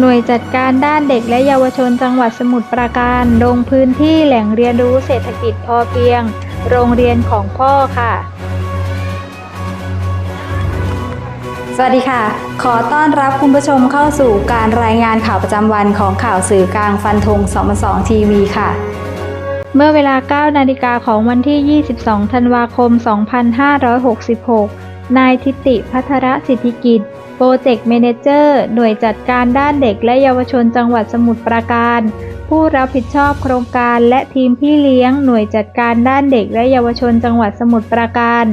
หน่วยจัดการด้านเด็กและเยาวชนจังหวัดสมุทรปราการลงพื้นที่แหล่งเรียนรู้เศรษฐกิจพอเพียง โรงเรียนของพ่อค่ะ สวัสดีค่ะ ขอต้อนรับคุณผู้ชมเข้าสู่การรายงานข่าวประจำวันของข่าวสื่อกลางฟันธง2 2ทีวีค่ะเมื่อเวลา 9 นาฬิกาของวันที่ 22 ธันวาคม 2566 นายทิติพัทรสิทธิกิจ โปรเจกต์เมเนเจอร์หน่วยจัดการด้านเด็กและเยาวชนจังหวัดสมุทรปราการ ผู้รับผิดชอบโครงการและทีมพี่เลี้ยงหน่วยจัดการด้านเด็กและเยาวชนจังหวัดสมุทรปราการ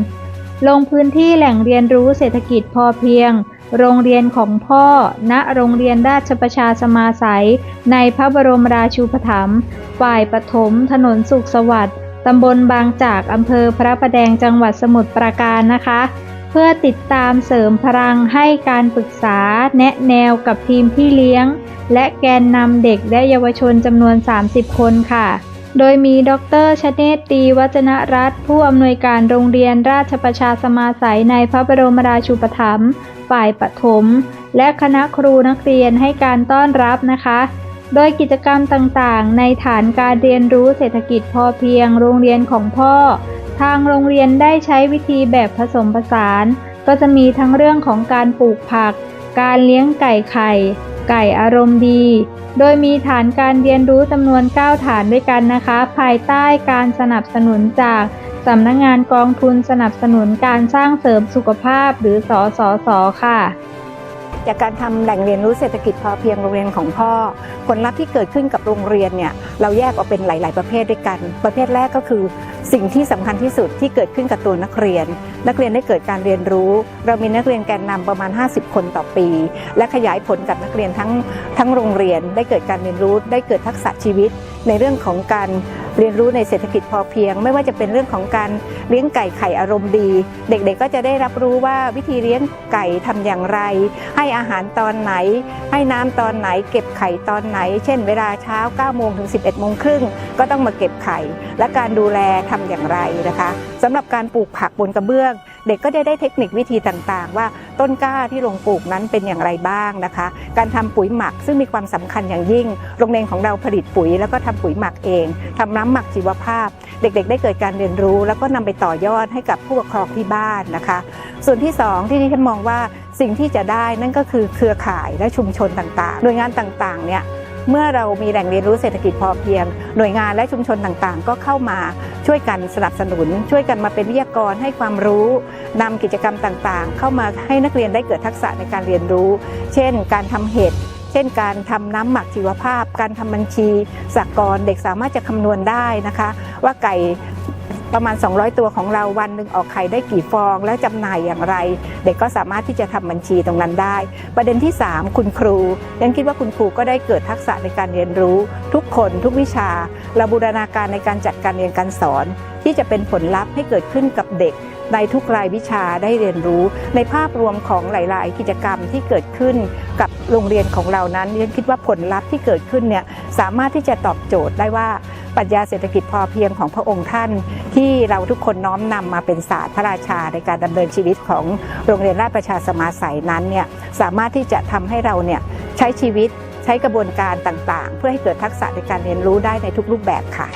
ลงพื้นที่แหล่งเรียนรู้เศรษฐกิจพอเพียง โรงเรียนของพ่อ ณ โรงเรียนราชประชาสมาสัย ในพระบรมราชูปถัมภ์ ฝ่ายปฐม ถนนสุขสวัสดิ์ตำบลบางจาก อำเภอพระประแดง จังหวัดสมุทรปราการนะคะ พื่อติดตามเสริมพลังให้การปรึกษาแนะแนวกับทีมพี่เลี้ยง และแกนนำเด็กและเยาวชนจำนวน 30 คนค่ะ โดยมีดรชเนตตีวัจนรัตน์ผู้อำนวยการโรงเรียนราชประชาสมาสัยในพระบรมราชูปถัมภ์ฝ่ายปฐมและคณะครูนักเรียนให้การต้อนรับนะคะ โดยกิจกรรมต่างๆ ในฐานการเรียนรู้เศรษฐกิจพอเพียงโรงเรียนของพ่อ ทางโรงเรียนได้ใช้วิธีแบบผสมผสาน ก็จะมีทั้งเรื่องของการปลูกผัก การเลี้ยงไก่ไข่ ไก่อารมณ์ดี โดยมีฐานการเรียนรู้จำนวน 9 ฐานด้วยกันนะคะ ภายใต้การสนับสนุนจากสำนักงงานกองทุนสนับสนุนการสร้างเสริมสุขภาพหรือสอสอสอค่ะ จากการทำแหล่งเรียนรู้เศรษฐกิจพอเพียงโรงเรียนของพ่อ ผลลัพธ์ที่เกิดขึ้นกับโรงเรียนเนี่ยเราแยกออกเป็นหลาย ๆ ประเภทด้วยกัน ประเภทแรกก็คือ สิ่งที่สำคัญที่สุดที่เกิดขึ้นกับตัวนักเรียน นักเรียนได้เกิดการเรียนรู้ เรามีนักเรียนแกนนำประมาณ 50 คนต่อปี และขยายผลกับนักเรียนทั้งทั้งโรงเรียน ได้เกิดการเรียนรู้ ได้เกิดทักษะชีวิต ในเรื่องของการ เรียนรู้ในเศรษฐกิจพอเพียง ไม่ว่าจะเป็นเรื่องของการเลี้ยงไก่ไข่อารมณ์ดี เด็กๆก็จะได้รับรู้ว่าวิธีเลี้ยงไก่ทำอย่างไร ให้อาหารตอนไหน ให้น้ำตอนไหน เก็บไข่ตอนไหน เช่น เวลาเช้า9โมงถึง 11โมงครึ่งก็ต้องมาเก็บไข่ และการดูแลทำอย่างไรนะคะสำหรับการปลูกผักบนกระเบื้อง เด็กก็จะได้เทคนิควิธีต่างๆ ว่าต้นกล้าที่ลงปลูกนั้นเป็นอย่างไรบ้างนะคะ การทำปุ๋ยหมักซึ่งมีความสำคัญอย่างยิ่ง โรงเรียนของเราผลิตปุ๋ย แล้วก็ทำปุ๋ยหมักเองทำน้ำหมักชีวภาพ เด็กๆ ได้เกิดการเรียนรู้ แล้วก็นำไปต่อยอดให้กับผู้ปกครองที่บ้านนะคะ ส่วนที่สองที่ดิฉันมองว่าสิ่งที่จะได้นั่นก็คือเครือข่ายและชุมชนต่างๆ หน่วยงานต่างๆเนี่ยเมื่อเรามีแหล่งเรียนรู้เศรษฐกิจพอเพียง หน่วยงานและชุมชนต่างๆ ก็เข้ามา ช่วยกันสนับสนุน ช่วยกันมาเป็นวิทยากรให้ความรู้นำกิจกรรมต่างๆ เข้ามาให้นักเรียนได้เกิดทักษะในการเรียนรู้ เช่น การทำเห็ดเช่นการทำน้ำหมักชีวภาพ การทำบัญชีสากลเด็กสามารถจะคำนวณได้นะคะ ว่าไก่ ประมาณ 200 ตัวของเราวันหนึ่งออกไข่ได้กี่ฟอง แล้วจำหน่ายอย่างไร เด็กก็สามารถที่จะทำบัญชีตรงนั้นได้ ประเด็นที่ 3 คุณครูยังคิดว่าคุณครูก็ได้เกิดทักษะในการเรียนรู้ ทุกคนทุกวิชาราบูรณาการในการจัดการเรียนการสอน ที่จะเป็นผลลัพธ์ให้เกิดขึ้นกับเด็กในทุกรายวิชาได้เรียนรู้ ในภาพรวมของหลาย ๆ กิจกรรมที่เกิดขึ้นกับโรงเรียนของเรานั้นฉันคิดว่าผลลัพธ์ที่เกิดขึ้นเนี่ยสามารถที่จะตอบโจทย์ได้ว่า ปรัชญาเศรษฐกิจพอเพียงของพระองค์ท่าน ที่เราทุกคนน้อมนำมาเป็นศาสตร์พระราชาในการดำเนินชีวิตของโรงเรียนราชประชาสมาสัยนั้นเนี่ยสามารถที่จะทำให้เราเนี่ยใช้ชีวิตใช้กระบวนการต่างๆ เพื่อให้เกิดทักษะในการเรียนรู้ได้ในทุกรูปแบบค่ะ